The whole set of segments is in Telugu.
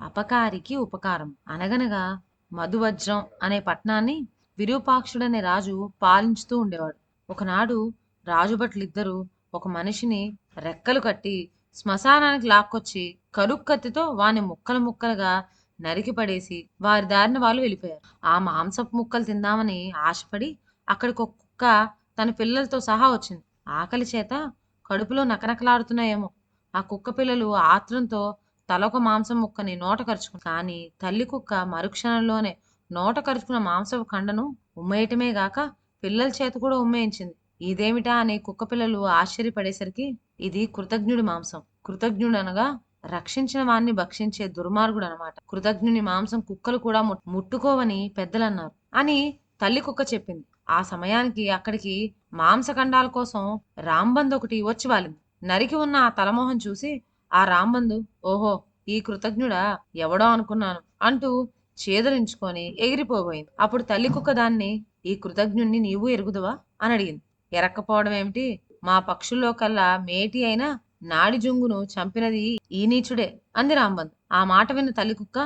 అపకారికి ఉపకారం. అనగనగా మధువజ్రం అనే పట్టణాన్ని విరూపాక్షుడనే రాజు పాలించుతూ ఉండేవాడు. ఒకనాడు రాజుభట్లిద్దరూ ఒక మనిషిని రెక్కలు కట్టి శ్మశానానికి లాక్కొచ్చి కరుక్కత్తితో వాని ముక్కలు ముక్కలుగా నరికి పడేసి వారి దారిన వాళ్ళు వెళ్ళిపోయారు. ఆ మాంసపు ముక్కలు తిందామని ఆశపడి అక్కడికి ఒక కుక్క తన పిల్లలతో సహా వచ్చింది. ఆకలి చేత కడుపులో నకనకలాడుతున్నాయేమో. ఆ కుక్క పిల్లలు ఆత్రంతో తలొక మాంసం ముక్కని నోట కరుచుకుంది కానీ తల్లి కుక్క మరుక్షణంలోనే నోట కరుచుకున్న మాంసపు కండను ఉమ్మేయటమే గాక పిల్లల చేత కూడా ఉమ్మేయించింది. ఇదేమిటా అని కుక్క పిల్లలు ఆశ్చర్యపడేసరికి ఇది కృతజ్ఞుడి మాంసం. కృతజ్ఞుడు అనగా రక్షించిన వాణ్ణి భక్షించే దుర్మార్గుడు అనమాట కృతజ్ఞుని మాంసం కుక్కలు కూడా ముట్టుకోవని పెద్దలన్నారు అని తల్లి కుక్క చెప్పింది. ఆ సమయానికి అక్కడికి మాంసఖండాల కోసం రాంబంద్ ఒకటి వచ్చి వాలింది. నరికి ఉన్న ఆ తలమోహం చూసి ఆ రాంబందు ఓహో ఈ కృతజ్ఞుడా ఎవడో అనుకున్నాను అంటూ చేదరించుకొని ఎగిరిపోబోయింది. అప్పుడు తల్లి కుక్క దాన్ని ఈ కృతజ్ఞుణ్ణి నీవు ఎరుగుదువా? అని అడిగింది. ఎరక్కపోవడం ఏమిటి? మా పక్షుల్లో కల్లా మేటి అయిన నాడి జుంగును చంపినది ఈ నీచుడే అంది రాంబంద్. ఆ మాట విన్న తల్లి కుక్క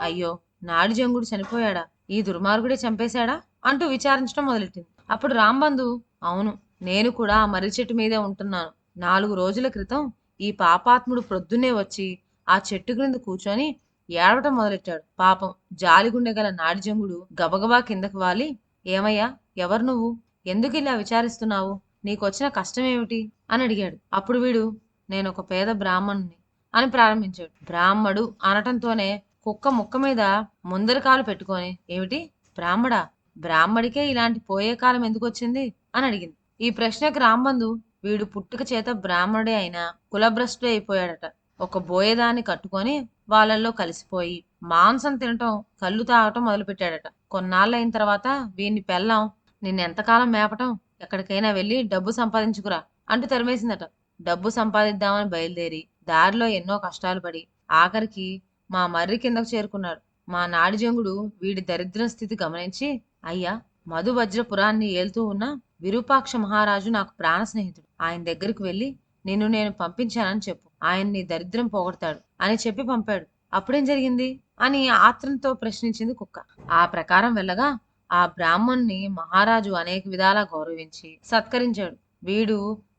అయ్యో నాడి జంగుడు చనిపోయాడా? ఈ దుర్మార్గుడే చంపేశాడా? అంటూ విచారించడం మొదలెట్టింది. అప్పుడు రాంబంధు అవును నేను కూడా ఆ మర్రి చెట్టు మీదే ఉంటున్నాను. నాలుగు రోజుల క్రితం ఈ పాపాత్ముడు ప్రొద్దునే వచ్చి ఆ చెట్టు క్రింద కూర్చొని ఏడవటం మొదలెట్టాడు. పాపం జాలిగుండె గల నాడిజంగుడు గబగబా కిందకు వాలి. ఏమయ్యా ఎవరు నువ్వు? ఎందుకు ఇలా విచారిస్తున్నావు? నీకొచ్చిన కష్టం ఏమిటి అని అడిగాడు. అప్పుడు వీడు నేను ఒక పేద బ్రాహ్మణుని అని ప్రారంభించాడు. బ్రాహ్మడు అనటంతోనే కుక్క ముక్క మీద ముందరకాలు పెట్టుకొని ఏమిటి? బ్రాహ్మడా? బ్రాహ్మడికే ఇలాంటి పోయే కాలం ఎందుకు వచ్చింది అని అడిగింది. ఈ ప్రశ్నకు రాంబంధు వీడు పుట్టుక చేత బ్రాహ్మణుడే అయినా కులభ్రష్టు అయిపోయాడట. ఒక బోయేదాన్ని కట్టుకొని వాళ్ళల్లో కలిసిపోయి మాంసం తినటం కళ్ళు తాగటం మొదలుపెట్టాడట. కొన్నాళ్ళైన తర్వాత వీడిని పెళ్ళాం నిన్నెంతకాలం మేపటం ఎక్కడికైనా వెళ్ళి డబ్బు సంపాదించుకురా అంటూ తరిమేసిందట. డబ్బు సంపాదిద్దామని బయలుదేరి దారిలో ఎన్నో కష్టాలు పడి ఆఖరికి మా మర్రి కిందకు చేరుకున్నాడు. మా నాడిజంగుడు వీడి దరిద్రం స్థితి గమనించి అయ్యా మధువజ్రపురాన్ని ఏలుతూ ఉన్న విరూపాక్ష మహారాజు నాకు ప్రాణ స్నేహితుడు. ఆయన దగ్గరికి వెళ్ళి నిన్ను నేను పంపించానని చెప్పు. ఆయన నీ దరిద్రం పోగొడతాడు అని చెప్పి పంపాడు. అప్పుడేం జరిగింది? అని ఆత్రంతో ప్రశ్నించింది కుక్క. ఆ ప్రకారం వెళ్ళగా ఆ బ్రాహ్మణ్ణి మహారాజు అనేక విధాలా గౌరవించి సత్కరించాడు. వీడు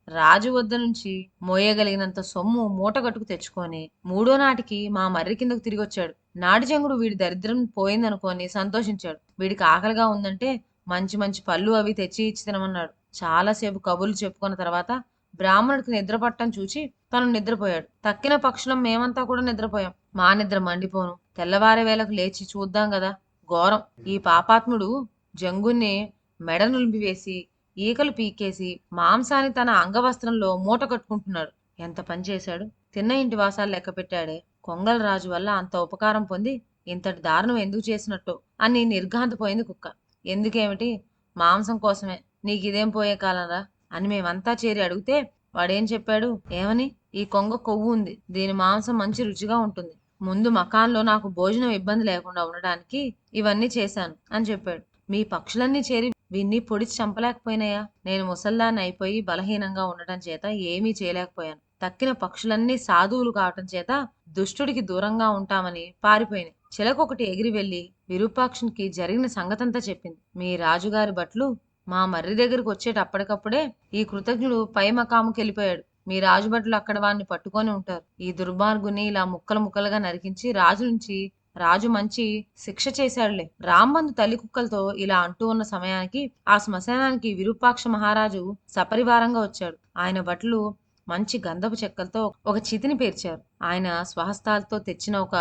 రాజు వద్ద నుంచి మోయగలిగినంత సొమ్ము మూటగట్టుకు తెచ్చుకొని మూడో నాటికి మా మర్రి కిందకు తిరిగి వచ్చాడు నాడిజంగుడు వీడి దరిద్రం పోయిందనుకొని సంతోషించాడు. వీడికి ఆకలిగా ఉందంటే మంచి మంచి పళ్ళు అవి తెచ్చి ఇచ్చి తినమన్నాడు. చాలాసేపు కబుర్లు చెప్పుకున్న తర్వాత బ్రాహ్మణుడికి నిద్ర పట్టం చూచి తను నిద్రపోయాడు. తక్కిన పక్షులం మేమంతా కూడా నిద్రపోయాం. మా నిద్ర మండిపోను. తెల్లవారే వేళకు లేచి చూద్దాం కదా ఘోరం. ఈ పాపాత్ముడు జంగుణ్ణి మెడ నులిపివేసి ఈకలు పీకేసి మాంసాన్ని తన అంగవస్త్రంలో మూట కట్టుకుంటున్నాడు. ఎంత పని చేశాడు? తిన్న ఇంటి వాసాలు లెక్క పెట్టాడే. కొంగల రాజు వల్ల అంత ఉపకారం పొంది ఇంతటి దారుణం ఎందుకు చేసినట్టు అని నిర్ఘాంతపోయింది కుక్క. ఎందుకేమిటి? మాంసం కోసమే. నీకు ఇదేం పోయే కాలంరా? అని మేమంతా చేరి అడిగితే వాడేం చెప్పాడు? ఏమని? ఈ కొంగ కొవ్వు ఉంది. దీని మాంసం మంచి రుచిగా ఉంటుంది. ముందు మకాన్లో నాకు భోజనం ఇబ్బంది లేకుండా ఉండడానికి ఇవన్నీ చేశాను అని చెప్పాడు. మీ పక్షులన్నీ చేరి వీన్ని పొడిచి చంపలేకపోయినాయా? నేను ముసల్దాన్ని అయిపోయి బలహీనంగా ఉండటం చేత ఏమీ చేయలేకపోయాను. తక్కిన పక్షులన్నీ సాధువులు కావటం చేత దుష్టుడికి దూరంగా ఉంటామని పారిపోయినాయి చిలకొకటి ఎగిరి వెళ్ళి విరూపాక్షునికి జరిగిన సంగతంతా చెప్పింది. మీ రాజుగారి బట్లు మా మర్రి దగ్గరికి వచ్చేటప్పటికప్పుడే ఈ కృతజ్ఞుడు పై మకాముకెళ్ళిపోయాడు మీ రాజు భటులు అక్కడ వాడిని పట్టుకొని ఉంటారు. ఈ దుర్మార్గుని ఇలా ముక్కలు ముక్కలుగా నరికించి రాజు నుంచి రాజు మంచి శిక్ష చేశాడులే. రాంబంధు తల్లి కుక్కలతో ఇలా అంటూ ఉన్న సమయానికి ఆ శ్మశానానికి విరూపాక్ష మహారాజు సపరివారంగా వచ్చాడు. ఆయన భటులు మంచి గంధపు చెక్కలతో ఒక చితిని పేర్చారు. ఆయన స్వహస్తాలతో తెచ్చిన ఒక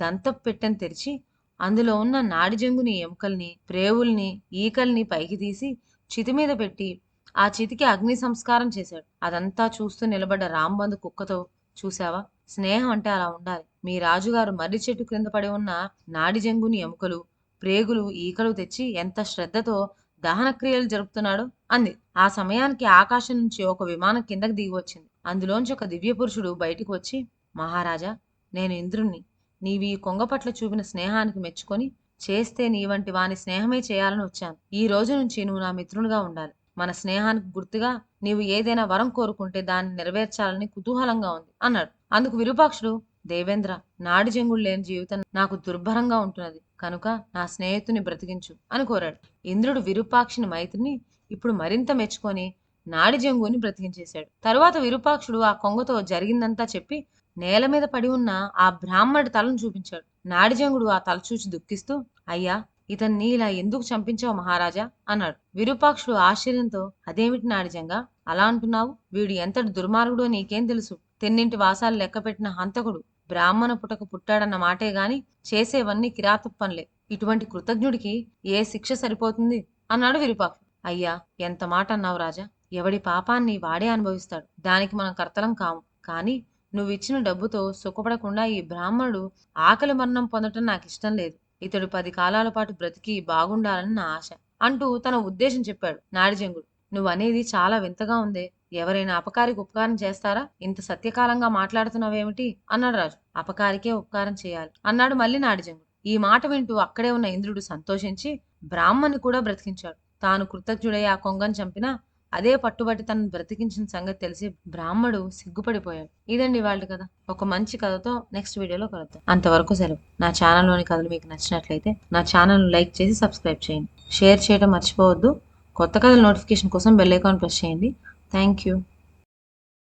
దంతపు పెట్టెను తెరిచి అందులో ఉన్న నాడిజంగుని ఎముకల్ని ప్రేవుల్ని ఈకల్ని పైకి తీసి చితి మీద పెట్టి ఆ చితికి అగ్ని సంస్కారం చేశాడు. అదంతా చూస్తూ నిలబడ్డ రాంబంధు కుక్కతో చూశావా? స్నేహం అంటే అలా ఉండాలి. మీ రాజుగారు మర్రి చెట్టు క్రింద పడి ఉన్న నాడిజంగుని ఎముకలు ప్రేగులు ఈకలు తెచ్చి ఎంత శ్రద్ధతో దహన క్రియలు జరుపుతున్నాడు అంది. ఆ సమయానికి ఆకాశం నుంచి ఒక విమానం కిందకి దిగి వచ్చింది. అందులోంచి ఒక దివ్య పురుషుడు బయటికి వచ్చి మహారాజా నేను ఇంద్రుణ్ణి. నీవి కొంగ పట్ల చూపిన స్నేహానికి మెచ్చుకొని చేస్తే నీ వంటి వాని స్నేహమే చేయాలని వచ్చాను. ఈ రోజు నుంచి నువ్వు నా మిత్రునిగా ఉండాలి. మన స్నేహానికి గుర్తుగా నీవు ఏదైనా వరం కోరుకుంటే దాన్ని నెరవేర్చాలని కుతూహలంగా ఉంది అన్నాడు. అందుకు విరూపాక్షుడు దేవేంద్ర నాడి జంగుడు లేని జీవితం నాకు దుర్భరంగా ఉంటున్నది. కనుక నా స్నేహితుని బ్రతికించు అని కోరాడు. ఇంద్రుడు విరూపాక్షుని మైత్రిని ఇప్పుడు మరింత మెచ్చుకొని నాడి జంగుని బ్రతికించేశాడు. తరువాత విరూపాక్షుడు ఆ కొంగతో జరిగిందంతా చెప్పి నేల మీద పడి ఉన్న ఆ బ్రాహ్మడి తలను చూపించాడు. నాడిజంగుడు ఆ తల చూచి దుఃఖిస్తూ అయ్యా ఇతన్ని ఇలా ఎందుకు చంపించావు మహారాజా? అన్నాడు. విరూపాక్షుడు ఆశ్చర్యంతో అదేమిటి నాడిజంగా అలా అంటున్నావు? వీడు ఎంతటి దుర్మార్గుడో నీకేం తెలుసు? తెన్నింటి వాసాలు లెక్కపెట్టిన హంతకుడు బ్రాహ్మణ పుటక పుట్టాడన్న మాటే గాని చేసేవన్నీ కిరాతపు పనులే ఇటువంటి కృతజ్ఞుడికి ఏ శిక్ష సరిపోతుంది? అన్నాడు విరూపాక్షుడు అయ్యా ఎంత మాట అన్నావు రాజా? ఎవడి పాపాన్ని వాడే అనుభవిస్తాడు. దానికి మనం కర్తలం కాము. కానీ నువ్విచ్చిన డబ్బుతో సుఖపడకుండా ఈ బ్రాహ్మణుడు ఆకలి మరణం పొందటం నాకు ఇష్టం లేదు. ఇతడు పది కాలాల పాటు బ్రతికి బాగుండాలని నా ఆశ అంటూ తన ఉద్దేశం చెప్పాడు నాడిజంగుడు. నువ్వనేది చాలా వింతగా ఉందే. ఎవరైనా అపకారికి ఉపకారం చేస్తారా? ఇంత సత్యకాలంగా మాట్లాడుతున్నావేమిటి? అన్నాడు రాజు. అపకారికే ఉపకారం చేయాలి. అన్నాడు మళ్ళీ నాడిజంగుడు. ఈ మాట వింటూ అక్కడే ఉన్న ఇంద్రుడు సంతోషించి బ్రాహ్మణ్ణి కూడా బ్రతికించాడు. తాను కృతజ్ఞుడై ఆ కొంగను చంపినా అదే పట్టుబట్టి తనను బ్రతికించిన సంగతి తెలిసి బ్రాహ్మడు సిగ్గుపడిపోయాడు. ఇదండి వాళ్ళు కదా ఒక మంచి కథతో నెక్స్ట్ వీడియోలో కలుద్దాం. అంతవరకు సెలవు. నా ఛానల్లోని కథలు మీకు నచ్చినట్లయితే నా ఛానల్ లైక్ చేసి సబ్స్క్రైబ్ చేయండి. షేర్ చేయడం మర్చిపోవద్దు. కొత్త కథల నోటిఫికేషన్ కోసం బెల్ ఐకాన్ ప్రెస్ చేయండి. Thank you.